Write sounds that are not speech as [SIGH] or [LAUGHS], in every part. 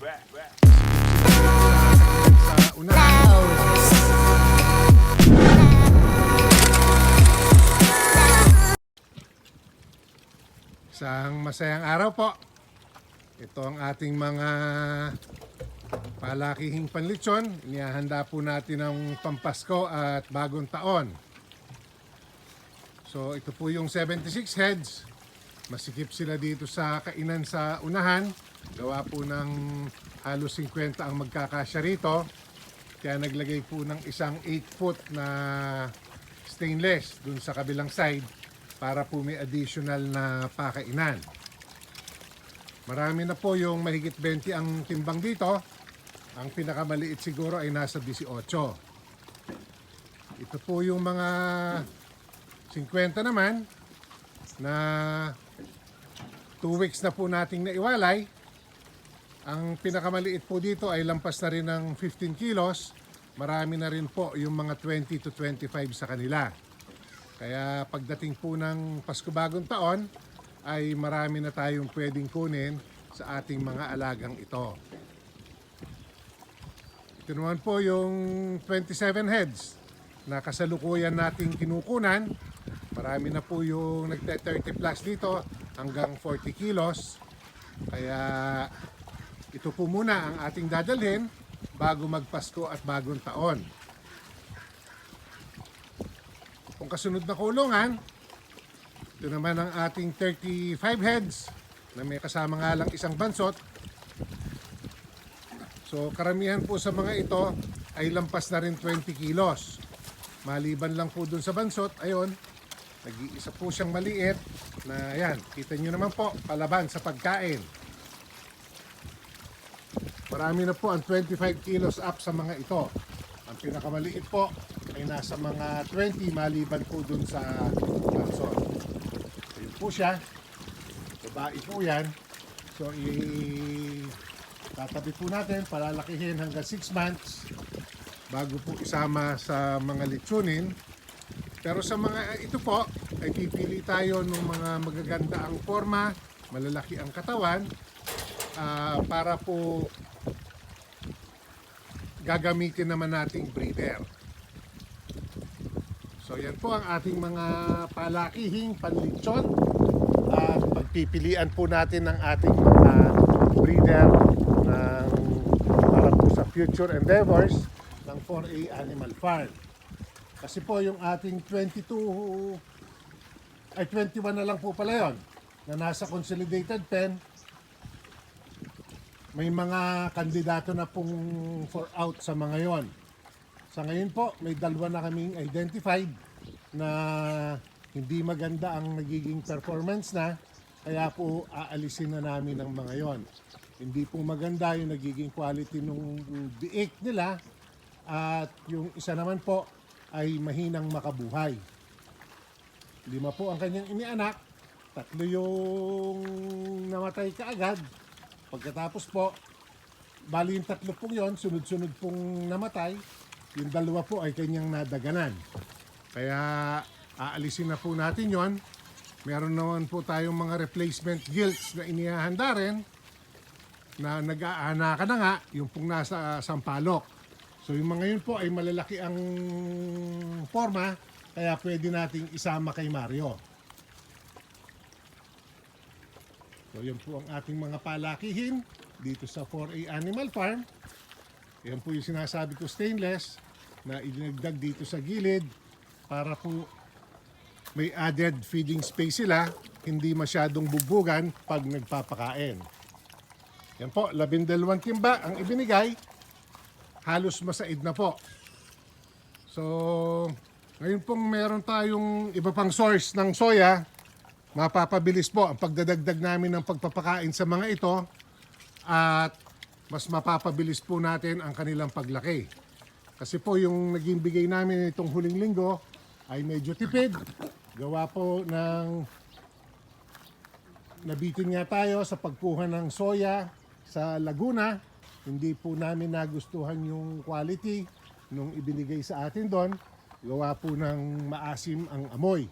Isang masayang araw po. Ito ang ating mga palakihing panlitsyon. Inihahanda po natin ang Pampasko at Bagong Taon. So ito po yung 76 heads. Masikip sila dito sa kainan sa unahan. Gawa po ng halos 50 ang magkakasya rito. Kaya naglagay po ng isang 8 foot na stainless dun sa kabilang side para po may additional na pakainan. Marami na po yung mahigit 20 ang timbang dito. Ang pinakamaliit siguro ay nasa 18. Ito po yung mga 50 naman na 2 weeks na po nating naiwalay. Ang pinakamaliit po dito ay lampas na rin ng 15 kilos. Marami na rin po yung mga 20 to 25 sa kanila. Kaya pagdating po ng Pasko Bagong Taon, ay marami na tayong pwedeng kunin sa ating mga alagang ito. Ito naman po yung 27 heads na kasalukuyan nating kinukunan. Marami na po yung nagte-30 plus dito hanggang 40 kilos. Kaya ito po muna ang ating dadalhin bago magpasko at bagong taon. Kung kasunod na kulungan, ito naman ang ating 35 heads na may kasama nga lang isang bansot. So karamihan po sa mga ito ay lampas na rin 20 kilos. Maliban lang po dun sa bansot, ayun, nag-iisa po siyang maliit na yan, kita nyo naman po, palaban sa pagkain. Marami na po ang 25 kilos up sa mga ito. Ang pinakamaliit po ay nasa mga 20 maliban po dun sa bansot. Ayun po siya. Babae po yan. So, i tatabi po natin, palalakihin hanggang 6 months bago po isama sa mga litsunin. Pero sa mga ito po, ay pipili tayo ng mga magaganda ang forma, malalaki ang katawan, ah, para po gagamitin naman nating breeder. So yan po ang ating mga palakihing panlitsyon at pagpipilian po natin ng ating mga breeder ng, para po sa future endeavors ng 4A Animal Farm. Kasi po yung ating 22 ay 21 na lang po pala yon na nasa consolidated pen may mga kandidato na pong for out sa mga yon. Sa ngayon po, may dalawa na kaming identified na hindi maganda ang nagiging performance na, kaya po aalisin na namin ang mga yon. Hindi po maganda yung nagiging quality ng biik nila at yung isa naman po ay mahinang makabuhay. Lima po ang kanyang inianak, tatlo yung namatay kaagad, Pagkatapos po, bali yung tatlo pong yon, sunod-sunod pong namatay, yung dalawa po ay kanyang nadaganan. Kaya aalisin na po natin yon. Meron naman po tayong mga replacement gilts na inihahanda rin na nag-aanakan na nga, yung pong nasa Sampalok. So yung mga yun po ay malalaki ang forma, kaya pwede nating isama kay Mario. So yan po ang ating mga palakihin dito sa 4A Animal Farm. Yan po yung sinasabi ko stainless na idinagdag dito sa gilid para po may added feeding space sila, hindi masyadong bubugan pag nagpapakain. Yan po, labindalawang timba ang ibinigay, halos masaid na po. So, ngayon pong meron tayong iba pang source ng soya, mapapabilis po ang pagdadagdag namin ng pagpapakain sa mga ito at mas mapapabilis po natin ang kanilang paglaki. Kasi po yung naging bigay namin itong huling linggo ay medyo tipid. Gawa po ng nabitin nga tayo sa pagkuha ng soya sa Laguna. Hindi po namin nagustuhan yung quality nung ibinigay sa atin doon. Gawa po ng maasim ang amoy.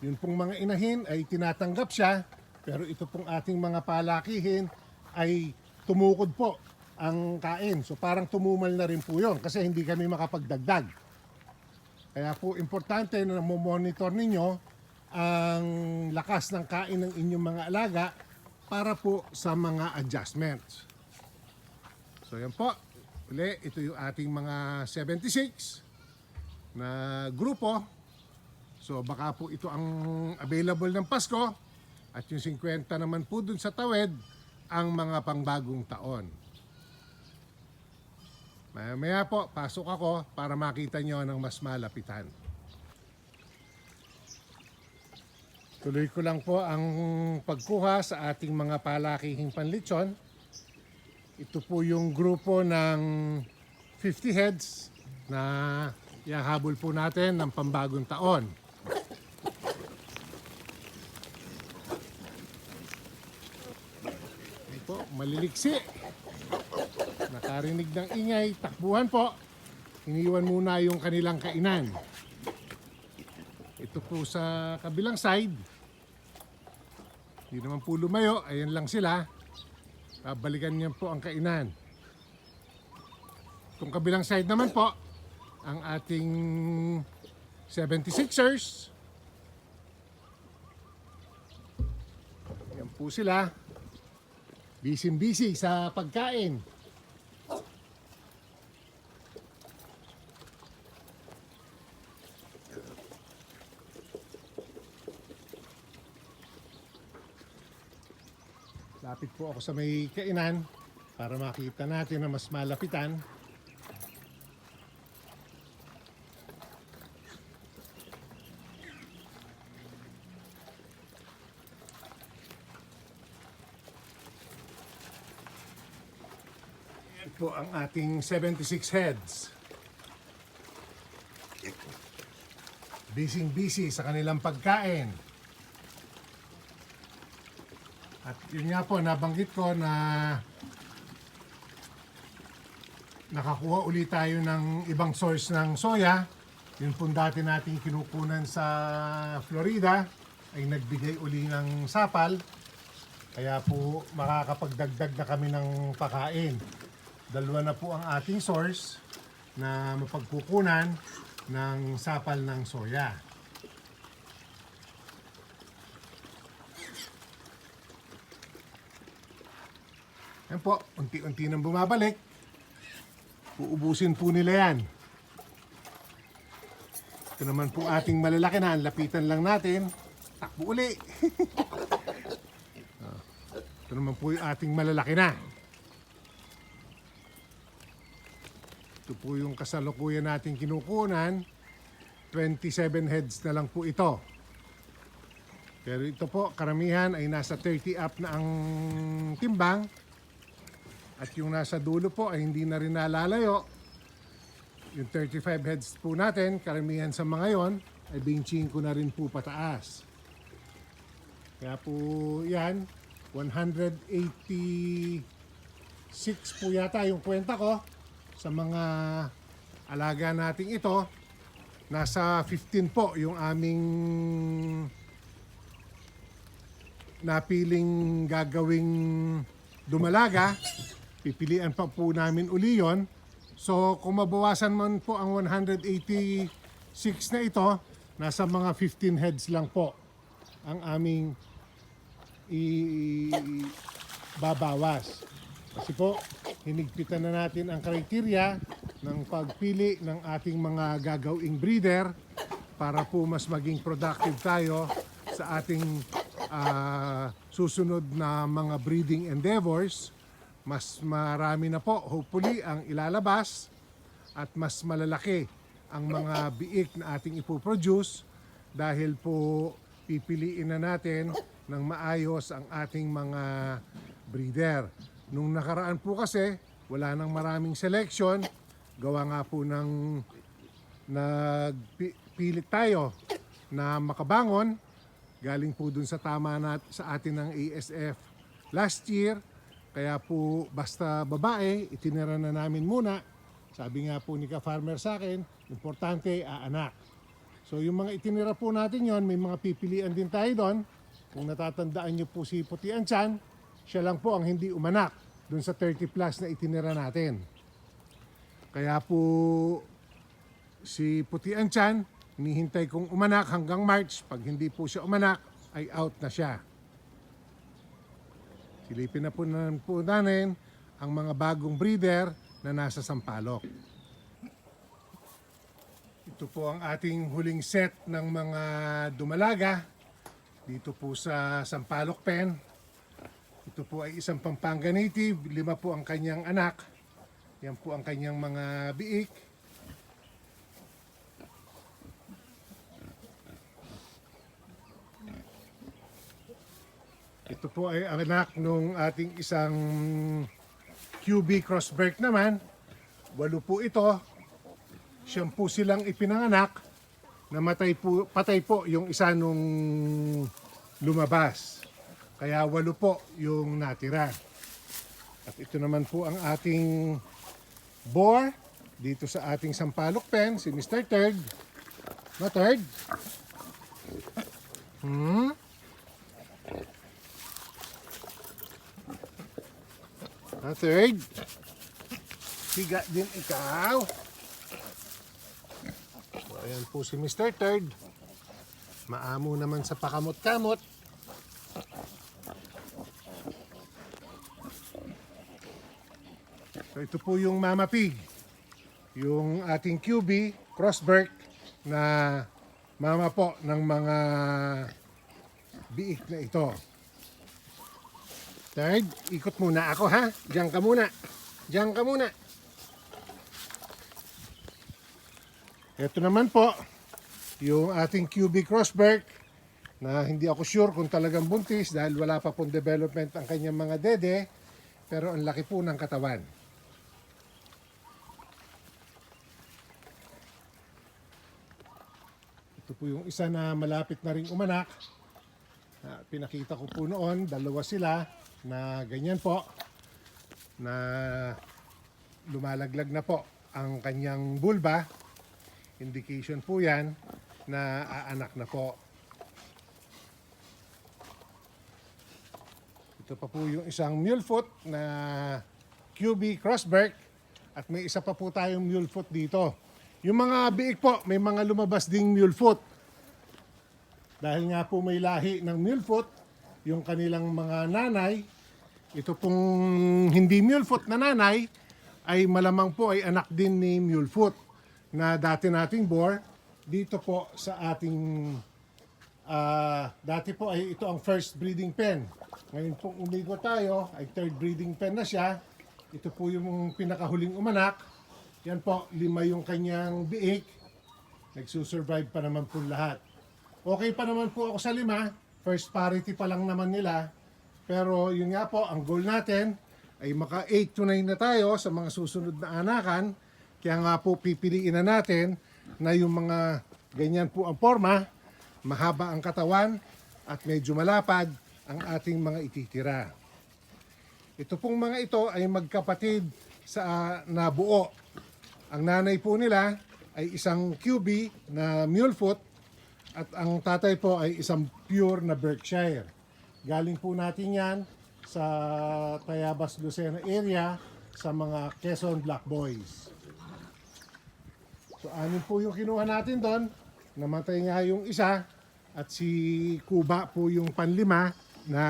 Yun pong mga inahin ay tinatanggap siya, pero ito pong ating mga palakihin ay tumukod po ang kain. So parang tumumal na rin po yon kasi hindi kami makapagdagdag. Kaya po importante na monitor ninyo ang lakas ng kain ng inyong mga alaga para po sa mga adjustments. So yan po. Uli, ito yung ating mga 76 na grupo. So baka po ito ang available ng Pasko at yung 50 naman po dun sa tawid ang mga pangbagong taon. Maya po, pasok ako para makita nyo ng mas malapitan. Tuloy ko lang po ang pagkuha sa ating mga palakihing panlitsyon. Ito po yung grupo ng 50 heads na iahabol po natin ng pambagong taon. Po, maliliksi. Nakarinig ng ingay, takbuhan po. Iniwan muna yung kanilang kainan. Ito po sa kabilang side. Hindi naman po lumayo, ayan lang sila. Babalikan niya po ang kainan. Itong kabilang side naman po, ang ating 76ers. Yan po sila. Busy-busy sa pagkain. Lapit po ako sa may kainan para makita natin na mas malapitan. Po ang ating 76 heads. Busy busy sa kanilang pagkain. At yun nga po, nabanggit ko na nakakuha ulit tayo ng ibang source ng soya. Yun po dati nating kinukunan sa Florida ay nagbigay uli ng sapal. Kaya po makakapagdagdag na kami ng pakain. Dalawa na po ang ating source na mapagkukunan ng sapal ng soya. Yan po, unti-unti nang bumabalik. Uubusin po nila yan. Ito naman po ating malalaki na, lapitan lang natin. Takbo uli. [LAUGHS] Ah, Ito naman po yung ating malalaki na. Ito po yung kasalukuyan natin kinukunan. 27 heads na lang po ito. Pero ito po, karamihan ay nasa 30 up na ang timbang. At yung nasa dulo po ay hindi na rin nalalayo. Yung 35 heads po natin, karamihan sa mga yon ay 25 na rin po pataas. Kaya po yan, 186 po yata yung kwenta ko sa mga alaga nating ito. Nasa 15 po yung aming napiling gagawing dumalaga. Pipilian pa po namin uli yon. So kung mabawasan man po ang 186 na ito, nasa mga 15 heads lang po ang aming i babawas. Kasi po, hinigpitan na natin ang kriteria ng pagpili ng ating mga gagawing breeder para po mas maging productive tayo sa ating ah, susunod na mga breeding endeavors. Mas marami na po, hopefully, ang ilalabas at mas malalaki ang mga biik na ating ipoproduce dahil po pipiliin na natin ng maayos ang ating mga breeder. Nung nakaraan po kasi, wala nang maraming selection. Gawa nga po ng nagpilit tayo na makabangon. Galing po dun sa tama nat sa atin ng ASF last year. Kaya po basta babae, itinira na namin muna. Sabi nga po ni ka-farmer sa akin, importante aanak. So yung mga itinira po natin yon, may mga pipilian din tayo doon. Kung natatandaan niyo po si Puti Anchan, Siya lang po ang hindi umanak dun sa 30 plus na itinira natin. Kaya po si Puti Anchan, hinihintay kong umanak hanggang March. Pag hindi po siya umanak, ay out na siya. Silipin na po, na po natin ang mga bagong breeder na nasa Sampalok. Ito po ang ating huling set ng mga dumalaga dito po sa Sampalok Pen. Ito po ay isang Pampanga native, lima po ang kanyang anak. Yan po ang kanyang mga biik. Ito po ay ang anak nung ating isang QB crossbreak naman. Walo po ito. Siyam po silang ipinanganak. Namatay po, patay po yung isa nung lumabas. Kaya walo po yung natira. At ito naman po ang ating boar dito sa ating sampalok pen, si Mr. Third. No, Third? Hmm? No, Third? Siga din ikaw. So, ayan po si Mr. Third. Maamo naman sa pakamot-kamot. Ito po yung Mama Pig. Yung ating QB, Crossberg, na mama po ng mga biik na ito. Third, ikot muna ako ha. Diyan ka muna. Diyan ka muna. Ito naman po, yung ating QB Crossberg na hindi ako sure kung talagang buntis dahil wala pa pong development ang kanyang mga dede pero ang laki po ng katawan. Po yung isa na malapit na ring umanak. Ah, pinakita ko po noon, dalawa sila na ganyan po na lumalaglag na po ang kanyang bulba. Indication po yan na aanak na po. Ito pa po yung isang mule foot na QB Crossberg at may isa pa po tayong mule foot dito. Yung mga biik po, may mga lumabas ding mule foot. Dahil nga po may lahi ng mule foot, yung kanilang mga nanay, ito pong hindi mule foot na nanay, ay malamang po ay anak din ni mule foot na dati nating bore dito po sa ating ah, dati po ay ito ang first breeding pen. Ngayon pong umigo tayo ay third breeding pen na siya. Ito po yung pinakahuling umanak. Yan po, lima yung kanyang biik. Nagsusurvive pa naman po lahat. Okay pa naman po ako sa lima. First parity pa lang naman nila. Pero yun nga po, ang goal natin ay maka 8 to 9 na tayo sa mga susunod na anakan. Kaya nga po pipiliin na natin na yung mga ganyan po ang forma, mahaba ang katawan at medyo malapad ang ating mga ititira. Ito pong mga ito ay magkapatid sa ah, nabuo. Ang nanay po nila ay isang QB na mule foot at ang tatay po ay isang pure na Berkshire. Galing po natin yan sa Tayabas Lucena area sa mga Quezon Black Boys. So anin po yung kinuha natin doon. Namatay nga yung isa at si Kuba po yung panlima na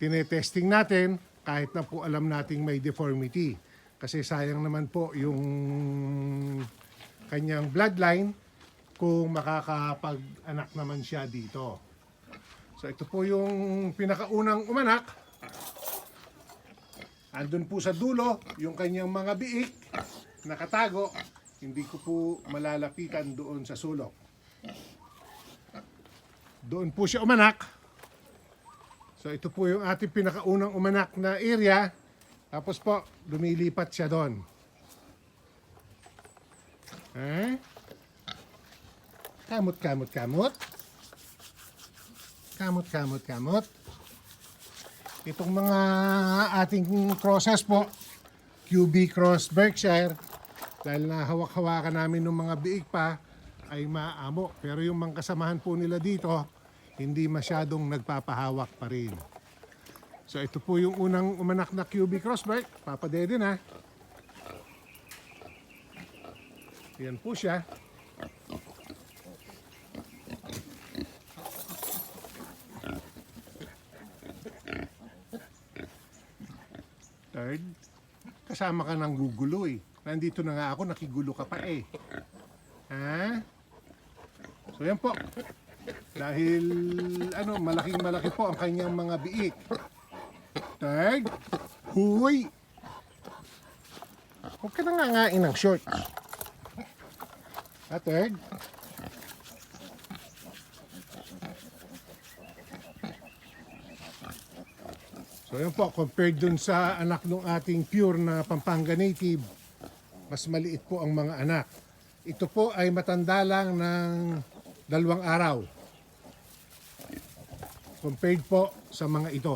tinetesting natin kahit na po alam nating may deformity. Kasi sayang naman po yung kanyang bloodline kung makakapag-anak naman siya dito. So ito po yung pinakaunang umanak. Andun po sa dulo yung kanyang mga biik nakatago. Hindi ko po malalapitan doon sa sulok. Doon po siya umanak. So ito po yung ating pinakaunang umanak na area. Tapos po, lumilipat siya doon. Eh? Kamot, kamot, kamot. Kamot, kamot, kamot. Itong mga ating crosses po, QB Cross Berkshire, dahil nahawak-hawakan namin ng mga biik pa, ay maamo. Pero yung mga kasamahan po nila dito, hindi masyadong nagpapahawak pa rin. So ito po yung unang umanak na QB Crossbite. Papadede na. Yan po siya. Third, kasama ka ng gugulo eh. Nandito na nga ako, nakigulo ka pa eh. Ha? So yan po. Dahil ano, malaking malaki po ang kanyang mga biik. Third, huy! Huwag ka nang ngangain ng short. Ah, third, So yun po, compared dun sa anak ng ating pure na Pampanga native, mas maliit po ang mga anak. Ito po ay matanda lang ng dalawang araw. Compared po sa mga ito.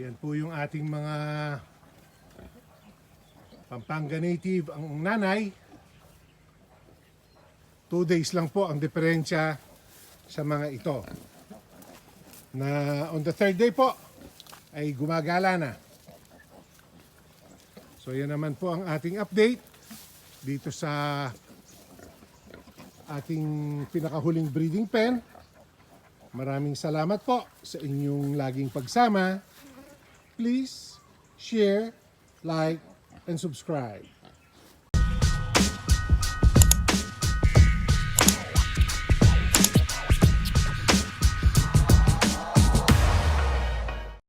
Yan po yung ating mga Pampanga native ang nanay. Two days lang po ang diferensya sa mga ito. Na on the third day po ay gumagala na. So yan naman po ang ating update dito sa ating pinakahuling breeding pen. Maraming salamat po sa inyong laging pagsama. Please share, like, and subscribe.